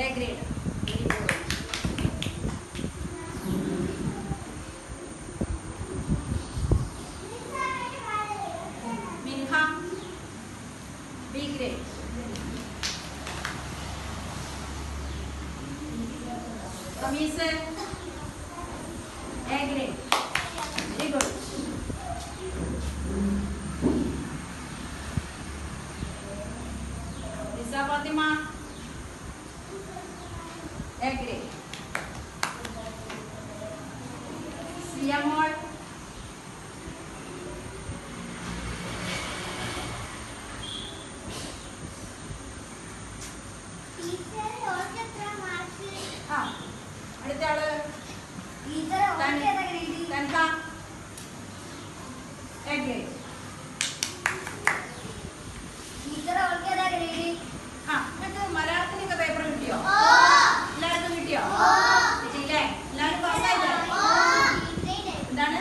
है ग्रेड। ആ എന്നിട്ട് മലയാളത്തിനൊക്കെ പേപ്പർ കിട്ടിയോ? എല്ലാവർക്കും കിട്ടിയോ? കിട്ടിയില്ലേ? എല്ലാവരും പാസ്സായില്ലേ? എന്താണ്?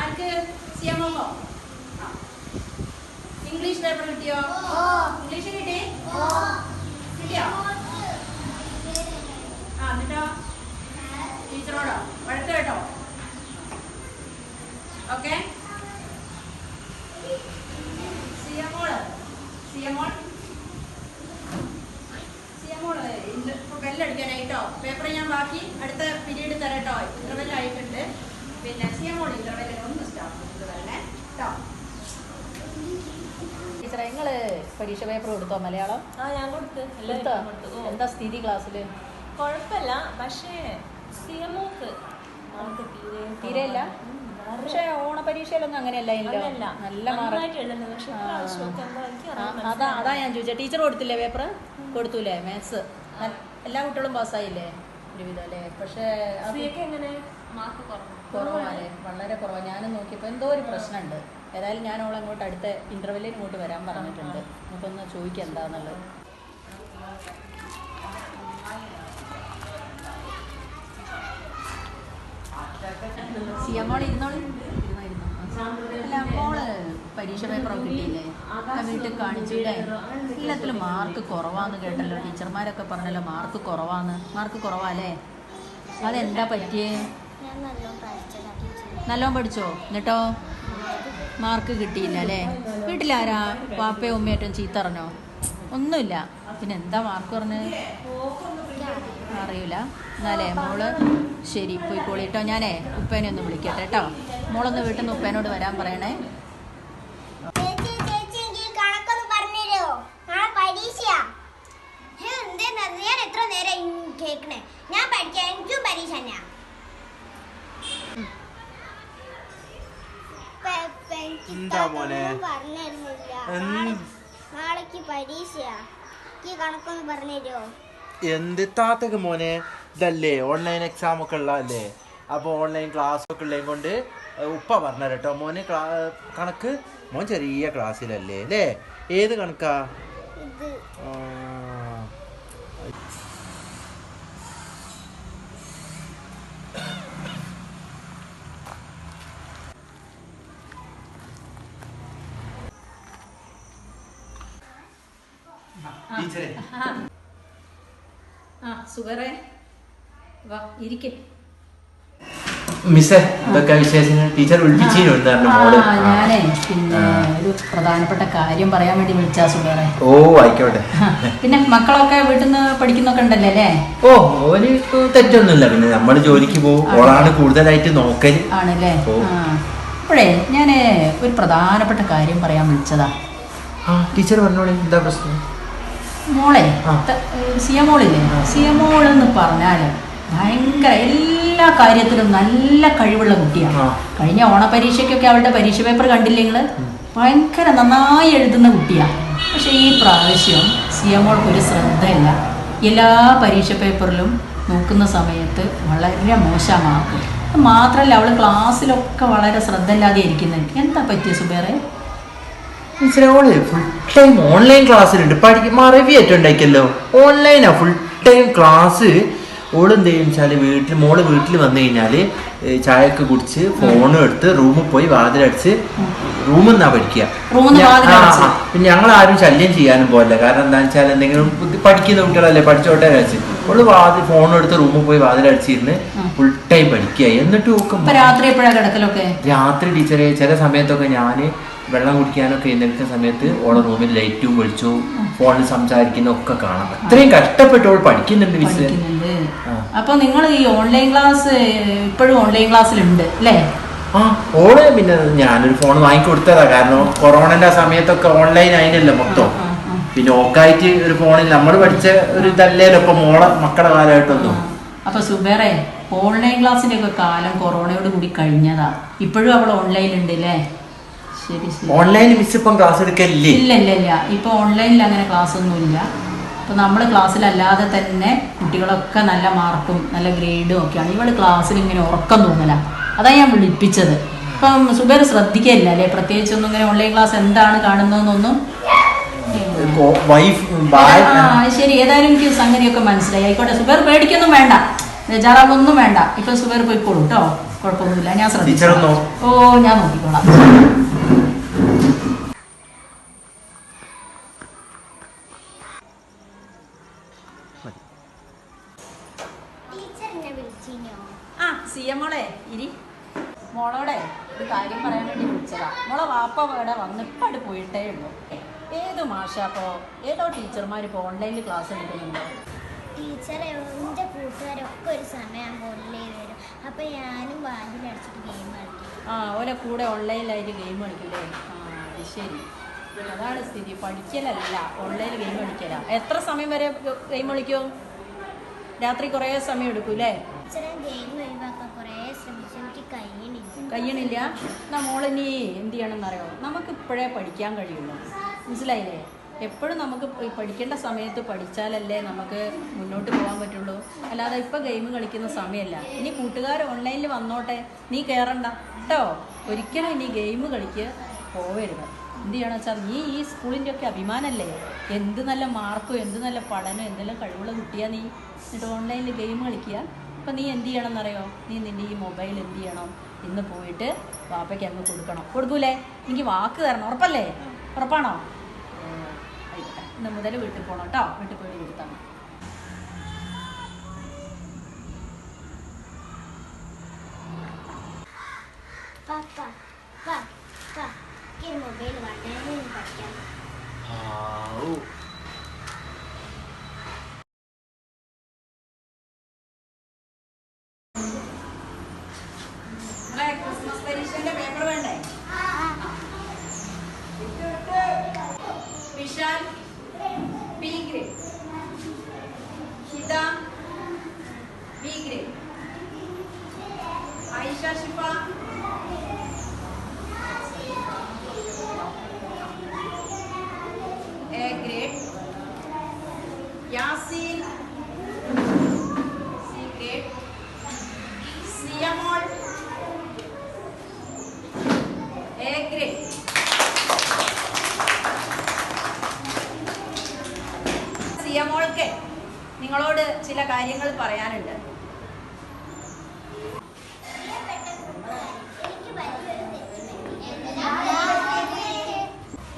ആർക്ക്? സി എം ഒക്കോ ഇംഗ്ലീഷ് പേപ്പർ കിട്ടിയോ? ഇംഗ്ലീഷ് കിട്ടി? കിട്ടിയോ? എന്നിട്ടോ ടീച്ചറോടോ വഴക്ക് കേട്ടോ. ഓക്കെ സിയമോൾ സിയമോൾ. മോൾ സി എം മോൾ സി എം മോൾ ഇപ്പൊ ബെല്ലടിക്കാനായിട്ടോ? പേപ്പർ ഞാൻ ബാക്കി അടുത്ത പീരീഡ് തരട്ടോ. ഇന്റർവെൽ ആയിട്ടുണ്ട്. പിന്നെ സിയമോൾ ഇന്റർവെല്ലിന് ഒന്ന് സ്റ്റാഫ് ഇത് വരണേ കേട്ടോ ടീച്ചറെ നിങ്ങൾ പരീക്ഷ പേപ്പർ കൊടുത്തോ മലയാളം? ആ ഞാൻ കൊടുത്ത്. എന്താ സ്ഥിതി ക്ലാസ്സിൽ കുഴപ്പമില്ല. പക്ഷേ സി എമ്മോക്ക് മാർക്ക് തീരെ തീരെയില്ല. പക്ഷെ ഓണപരീക്ഷയിലൊന്നും അങ്ങനെയല്ല നല്ല ഒക്കെ അതാ അതാ ഞാൻ ചോദിച്ചത് ടീച്ചർ കൊടുത്തില്ലേ പേപ്പർ കൊടുത്തൂലേ? മാത്സ്. എല്ലാ കുട്ടികളും പാസ്സായില്ലേ? ഒരുവിധം അല്ലേ? പക്ഷേ കുറവാണ്. വളരെ കുറവാണ്. ഞാനും നോക്കിയപ്പോൾ എന്തോ ഒരു പ്രശ്നമുണ്ട്. ഏതായാലും ഞാൻ അവളെ അങ്ങോട്ട് അടുത്ത ഇന്റർവെല്ലിന് ഇങ്ങോട്ട് വരാൻ പറഞ്ഞിട്ടുണ്ട്. നമുക്കൊന്ന് ചോദിക്കാം എന്താന്നുള്ളത്. സിയമോൾ ഇരുന്നോളി. അല്ല മോൾ പരീക്ഷ പേപ്പറൊക്കെ കിട്ടിയില്ലേ? ഒക്കെ വീട്ടിൽ കാണിച്ചില്ലേ എല്ലാത്തിലും മാർക്ക് കുറവാന്ന് കേട്ടല്ലോ. ടീച്ചർമാരൊക്കെ പറഞ്ഞല്ലോ മാർക്ക് കുറവാന്ന്. മാർക്ക് കുറവാല്ലേ? അതെന്താ പറ്റിയേ? നല്ലോണം പഠിച്ചോ? എന്നിട്ടോ? മാർക്ക് കിട്ടിയില്ല അല്ലേ? വീട്ടിലാരാ? പാപ്പയും ഉമ്മയേറ്റും ചീത്തറിഞ്ഞോ? ഒന്നുമില്ല. പിന്നെ എന്താ മാർക്ക് പറഞ്ഞ് അറിയില്ല. എന്നാലേ മോൾ ശരി പോയി കേട്ടോ ഞാനേ ഉപ്പേനെ ഒന്ന് വിളിക്കട്ടെ കേട്ടോ മോളൊന്ന് വീട്ടിൽ നിന്ന് ഉപ്പേനോട് വരാൻ പറയണേ. ചേച്ചി ചേച്ചി എനിക്ക് ഈ കണക്കൊന്ന് പറഞ്ഞുതരുമോ? നാളെ പരീക്ഷയാ. ഹേ, എന്തേന്ന് അത്? ഞാൻ എത്ര നേരം കേക്കണേ? ഞാൻ പഠിക്കാൻ എനിക്കും പരീക്ഷ തന്നെയാ. പെ- പെ- എനിക്ക് എന്താ മോനെ? ഇത്താത്തൊന്നും പറഞ്ഞുതരുന്നില്ല. എന്ത്? നാളെ- നാളേക്ക് പരീക്ഷയാ. എനിക്ക് കണക്കൊന്ന് പറഞ്ഞുതരുമോ? എന്ത് താത്തക്ക് മോനെ? ഇതല്ലേ ഓൺലൈൻ എക്സാം ഒക്കെ ഉള്ളതല്ലേ അപ്പോൾ ഓൺലൈൻ ക്ലാസ് ഒക്കെ ഉള്ളതും കൊണ്ട് ഉപ്പ പറഞ്ഞ കേട്ടോ മോന് കണക്ക്? മോൻ ചെറിയ ക്ലാസ്സിലല്ലേ അല്ലേ? ഏത് കണക്കാ? ടീച്ചറെ ആ സുഖറേ വാ ഇരിക്കേ. മിസ്സേ ഇതൊക്കെ വിശേഷങ്ങൾ. ടീച്ചർ വിളിപ്പിച്ചു മോൾ? ഞാനേ പിന്നെ ഒരു പ്രധാനപ്പെട്ട കാര്യം പറയാൻ വേണ്ടി വിളിച്ചാ സുഖറേ ഓ ആയിക്കോട്ടെ. പിന്നെ മക്കളൊക്കെ വീട്ടിൽ നിന്ന് പഠിക്കുന്നൊക്കെ ഉണ്ടല്ലേ അല്ലേ? ഓ ഓന് തെറ്റൊന്നുമില്ല. പിന്നെ നമ്മൾ ജോലിക്ക് പോകും. ഓളാണ് കൂടുതലായിട്ട് നോക്കൽ. ആണല്ലേ? അപ്പോഴേ ഞാൻ ഒരു പ്രധാനപ്പെട്ട കാര്യം പറയാൻ വിളിച്ചതാ. ടീച്ചർ പറഞ്ഞോളൂ. എന്താ പ്രശ്നം? മോളെ. സിയമോളില്ലേ ത- ഏ, സിയ മോളില്ലേ സിയ മോൾ എന്ന് പറഞ്ഞാൽ ഭയങ്കര എല്ലാ കാര്യത്തിലും നല്ല കഴിവുള്ള കുട്ടിയാണ്. കഴിഞ്ഞ ഓണപരീക്ഷയ്ക്കൊക്കെ അവളുടെ പരീക്ഷ പേപ്പർ കണ്ടില്ലേ നിങ്ങൾ? ഭയങ്കര നന്നായി എഴുതുന്ന കുട്ടിയാണ് പക്ഷേ ഈ പ്രാവശ്യം സിയ മോൾക്ക് ഒരു ശ്രദ്ധയില്ല. എല്ലാ പരീക്ഷ പേപ്പറിലും നോക്കുന്ന സമയത്ത് വളരെ മോശമാക്കും. മാത്രമല്ല അവൾ ക്ലാസ്സിലൊക്കെ വളരെ ശ്രദ്ധയില്ലാതെ ഇരിക്കുന്നുണ്ട്. എന്താ പറ്റിയ സുബേറെ? ടീച്ചറെ ഓൾ ഫുൾ ടൈം ഓൺലൈൻ ക്ലാസ്സിലുണ്ട് പഠിക്കും മറവി ഉണ്ടാക്കിയല്ലോ ഓൺലൈനാ ഫുൾ ടൈം ക്ലാസ് ഓൾ എന്ത് ചെയ്യും വെച്ചാൽ വീട്ടിൽ മോൾ വീട്ടിൽ വന്നു കഴിഞ്ഞാൽ ഏ, ചായയൊക്കെ കുടിച്ച് ഫോണും എടുത്ത് റൂമിൽ പോയി വാതിലടിച്ച് റൂമിൽ നിന്നാ പഠിക്കുക. പിന്നെ ഞങ്ങൾ ആരും ശല്യം ചെയ്യാനും പോകില്ല കാരണം എന്താ വെച്ചാൽ എന്തെങ്കിലും പഠിക്കുന്ന കുട്ടികളല്ലേ പഠിച്ചോട്ടെ വെച്ച് ഓൾ വാതിൽ ഫോൺ എടുത്ത് റൂമിൽ പോയി വാതിലടിച്ചിരുന്ന് ഫുൾ ടൈം പഠിക്കുക എന്നിട്ട് രാത്രി രാത്രി ടീച്ചറെ ചില സമയത്തൊക്കെ ഞാൻ വെള്ളം കുടിക്കാനൊക്കെ എഴുന്നേൽക്കുന്ന സമയത്ത് ഓളെ റൂമിൽ ലൈറ്റും വിളിച്ചു ഫോണിൽ സംസാരിക്കുന്ന ഒക്കെ കാണാം അത്രയും കഷ്ടപ്പെട്ട് ഓൾ പഠിക്കുന്നുണ്ട് മിസ് അപ്പൊ നിങ്ങൾ ഈ ഓൺലൈൻ ക്ലാസ് ഇപ്പോഴും ഓൺലൈൻ ക്ലാസ്സിലുണ്ട് അല്ലേ? ആ ഓൾ പിന്നെ ഞാനൊരു ഫോൺ വാങ്ങിക്കൊടുത്തതാ കാരണം കൊറോണന്റെ സമയത്തൊക്കെ ഓൺലൈൻ ആയിരുന്നല്ലോ മൊത്തം. പിന്നെ ഓക്കായിട്ട് ഒരു ഫോണിൽ നമ്മൾ പഠിച്ച ഒരു ഇതല്ലേലോ ഇപ്പൊ മോളെ മക്കളെ കാലമായിട്ടൊന്നും അപ്പൊ സുബേറെ ഓൺലൈൻ ക്ലാസ്സിന്റെ ഒക്കെ കാലം കൊറോണയോട് കൂടി കഴിഞ്ഞതാ. ഇപ്പോഴും അവൾ ഓൺലൈൻ ഉണ്ട് അല്ലേ? ശരി ശരി. ഓൺലൈനിൽ മിസ് ഇപ്പം ക്ലാസ് എടുക്കലില്ലേ? ഇല്ല ഇല്ല ഇല്ല. ഇപ്പൊ ഓൺലൈനിൽ അങ്ങനെ ക്ലാസ് ഒന്നും ഇല്ല അപ്പൊ നമ്മൾ ക്ലാസ്സിലല്ലാതെ തന്നെ കുട്ടികളൊക്കെ നല്ല മാർക്കും നല്ല ഗ്രേഡും ഒക്കെയാണ് ഇവൾ ക്ലാസ്സിൽ ഇങ്ങനെ ഉറക്കം തോന്നല അതാ ഞാൻ വിളിപ്പിച്ചത്. ഇപ്പം സുബേർ ശ്രദ്ധിക്കില്ല അല്ലേ? പ്രത്യേകിച്ചൊന്നും ഇങ്ങനെ ഓൺലൈൻ ക്ലാസ് എന്താണ് കാണുന്നതെന്നൊന്നും വൈഫ് ആ ശരി. ഏതായാലും എനിക്ക് സംഗതിയൊക്കെ മനസ്സിലായി. ആയിക്കോട്ടെ സുബേർ പേടിക്കൊന്നും വേണ്ട. ബേജാറാവൊന്നും വേണ്ട. ഇപ്പൊ സുബേർ പോയിക്കോളൂ കേട്ടോ കുഴപ്പമൊന്നുമില്ല. ഞാൻ ശ്രദ്ധിച്ചോ ഓ ഞാൻ നോക്കിക്കോളാം. ആ സിയ മോളെ ഇരി. മോളോടെ ഒരു കാര്യം പറയാൻ വേണ്ടി വിളിച്ചതാ. മോളെ വാപ്പ ഇവിടെ വന്ന് ഇപ്പാട് പോയിട്ടേ ഉള്ളൂ. ഏത് മാഷാപ്പോ ഏതോ ടീച്ചർമാർ ഇപ്പോൾ ഓൺലൈനിൽ ക്ലാസ് എടുക്കുന്നുണ്ടോ? ടീച്ചർ എന്റെ കൂട്ടുകാരൊക്കെ ഒരു സമയം ഓൺലൈൻ വരും. അപ്പൊ ഞാനും വാതിലടിച്ചിട്ട് ഗെയിം കളിക്കും. ആ ഓലെ കൂടെ ഓൺലൈനിലായിട്ട് ഗെയിം കളിക്കില്ലേ ആ അത് ശരി. അതാണ് സ്ഥിതി. പഠിക്കലല്ല ഓൺലൈനിൽ ഗെയിം കളിക്കല. എത്ര സമയം വരെ ഗെയിം കളിക്കും? രാത്രി കുറേ സമയം എടുക്കും അല്ലേ കഴിയണില്ല കഴിയണില്ല എന്ത് ചെയ്യണമെന്നറിയോ? നമുക്ക് ഇപ്പോഴേ പഠിക്കാൻ കഴിയുള്ളൂ. മനസ്സിലായില്ലേ? എപ്പോഴും നമുക്ക് പഠിക്കേണ്ട സമയത്ത് പഠിച്ചാലല്ലേ നമുക്ക് മുന്നോട്ട് പോകാൻ പറ്റുള്ളൂ. അല്ലാതെ ഇപ്പം ഗെയിം കളിക്കുന്ന സമയമല്ല. ഇനി കൂട്ടുകാർ ഓൺലൈനിൽ വന്നോട്ടെ. നീ കയറണ്ട കേട്ടോ ഒരിക്കലും ഇനി ഗെയിം കളിക്ക് പോവരുത്. എന്ത് ചെയ്യണം വെച്ചാൽ നീ ഈ സ്കൂളിന്റെ ഒക്കെ അഭിമാനമല്ലേ എന്ത് നല്ല മാർക്കും എന്ത് നല്ല പഠനം എന്തെല്ലാം കഴിവുള്ള കുട്ടിയാ നീ. എന്നിട്ട് ഓൺലൈനിൽ ഗെയിം കളിക്കുക. അപ്പം നീ എന്ത് ചെയ്യണം എന്നറിയോ? നീ നിന്റെ ഈ മൊബൈൽ എന്ത് ചെയ്യണം? ഇന്ന് പോയിട്ട് വാപ്പയ്ക്ക് അങ്ങ് കൊടുക്കണം. കൊടുക്കൂലേ? എനിക്ക് വാക്ക് തരണം. ഉറപ്പല്ലേ? ഉറപ്പാണോ? ഇന്ന് മുതൽ വീട്ടിൽ പോകണം കേട്ടോ. വീട്ടിൽ പോയിട്ട് കൊടുത്താൽ ഈ മൊബൈൽ വളരെ A grade Yaseen C grade A grade നിങ്ങളോട് ചില കാര്യങ്ങൾ പറയാനുണ്ട് എനിക്ക് വലിയൊരു തെറ്റുപറ്റി.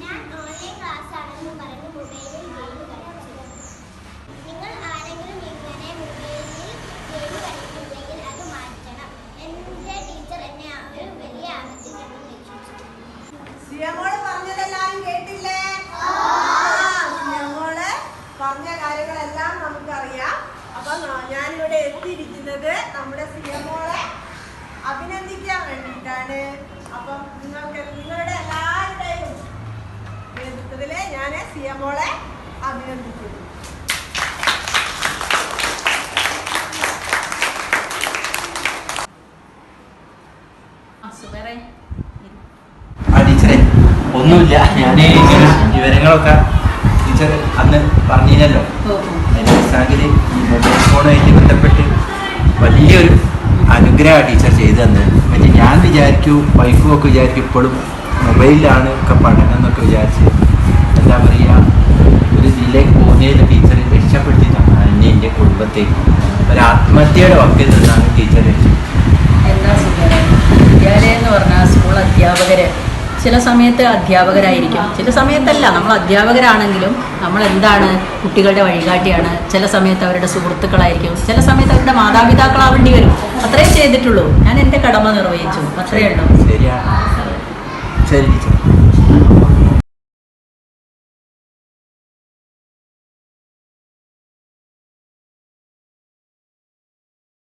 ഞാൻ ഓൺലൈൻ ക്ലാസ് ആണെന്ന് പറഞ്ഞ് മൊബൈലിൽ ഗെയിം കളിച്ചു നിങ്ങൾ ആരെങ്കിലും ഇങ്ങനെ മൊബൈലിൽ ഗെയിം കളിക്കുന്നുണ്ടെങ്കിൽ അത് മാറ്റണം എന്റെ ടീച്ചർ എന്നെ ഒരു വലിയ ആപത്തിൽ നിന്ന് രക്ഷിച്ചു സിയമോൾ പറഞ്ഞതെല്ലാം കേട്ടില്ലേ സിയമോൾ പറഞ്ഞ കാര്യങ്ങളെല്ലാം നമുക്കറിയാം അപ്പൊ ന- ഞാനിവിടെ എത്തിയിരിക്കുന്നത് നമ്മുടെ സിയമോളെ അഭിനന്ദിക്കാൻ വേണ്ടിയിട്ടാണ്. അപ്പം നിങ്ങൾക്ക് നിങ്ങളുടെ എല്ലാവരുടെയും നേതൃത്വത്തിൽ ഞാൻ സിയമോളെ അഭിനന്ദിക്കുന്നു. ടീച്ചറെ ഒന്നുമില്ല. ഞാൻ ഇങ്ങനെ വിവരങ്ങളൊക്കെ ടീച്ചർ അന്ന് പറഞ്ഞില്ലല്ലോ. എന്റെ സാഹചര്യം അടിസ്ഥാനത്തിൽ ഈ മൊബൈൽ ഫോണുമായിട്ട് ബന്ധപ്പെട്ട് വലിയൊരു അനുഗ്രഹ ടീച്ചർ ചെയ്തു തന്നെ മറ്റേ ഞാൻ വിചാരിക്കൂ വൈഫും ഒക്കെ വിചാരിക്കും ഇപ്പോഴും മൊബൈലിലാണ് ഒക്കെ പഠനം എന്നൊക്കെ വിചാരിച്ച് എന്താ പറയുക ഒരു ജില്ലയിൽ പോകുന്നതിൽ ടീച്ചർ രക്ഷപ്പെടുത്തി തന്നെ എന്റെ കുടുംബത്തെ. ഒരു ആത്മഹത്യയുടെ വക്കിൽ നിന്നാണ് ടീച്ചർ എന്താ സുഖം വിദ്യാലയം എന്ന് പറഞ്ഞാൽ സ്കൂൾ അധ്യാപകര് ചില സമയത്ത് അധ്യാപകരായിരിക്കും. ചില സമയത്തല്ല നമ്മൾ അധ്യാപകരാണെങ്കിലും നമ്മൾ എന്താണ് കുട്ടികളുടെ വഴികാട്ടിയാണ്. ചില സമയത്ത് അവരുടെ സുഹൃത്തുക്കളായിരിക്കും. ചില സമയത്ത് അവരുടെ മാതാപിതാക്കളാവേണ്ടി വരും. അത്രേ ചെയ്തിട്ടുള്ളൂ. ഞാൻ എന്റെ കടമ നിർവഹിച്ചു. അത്രയേ ഉള്ളൂ. ശരിയാണ്. ശരി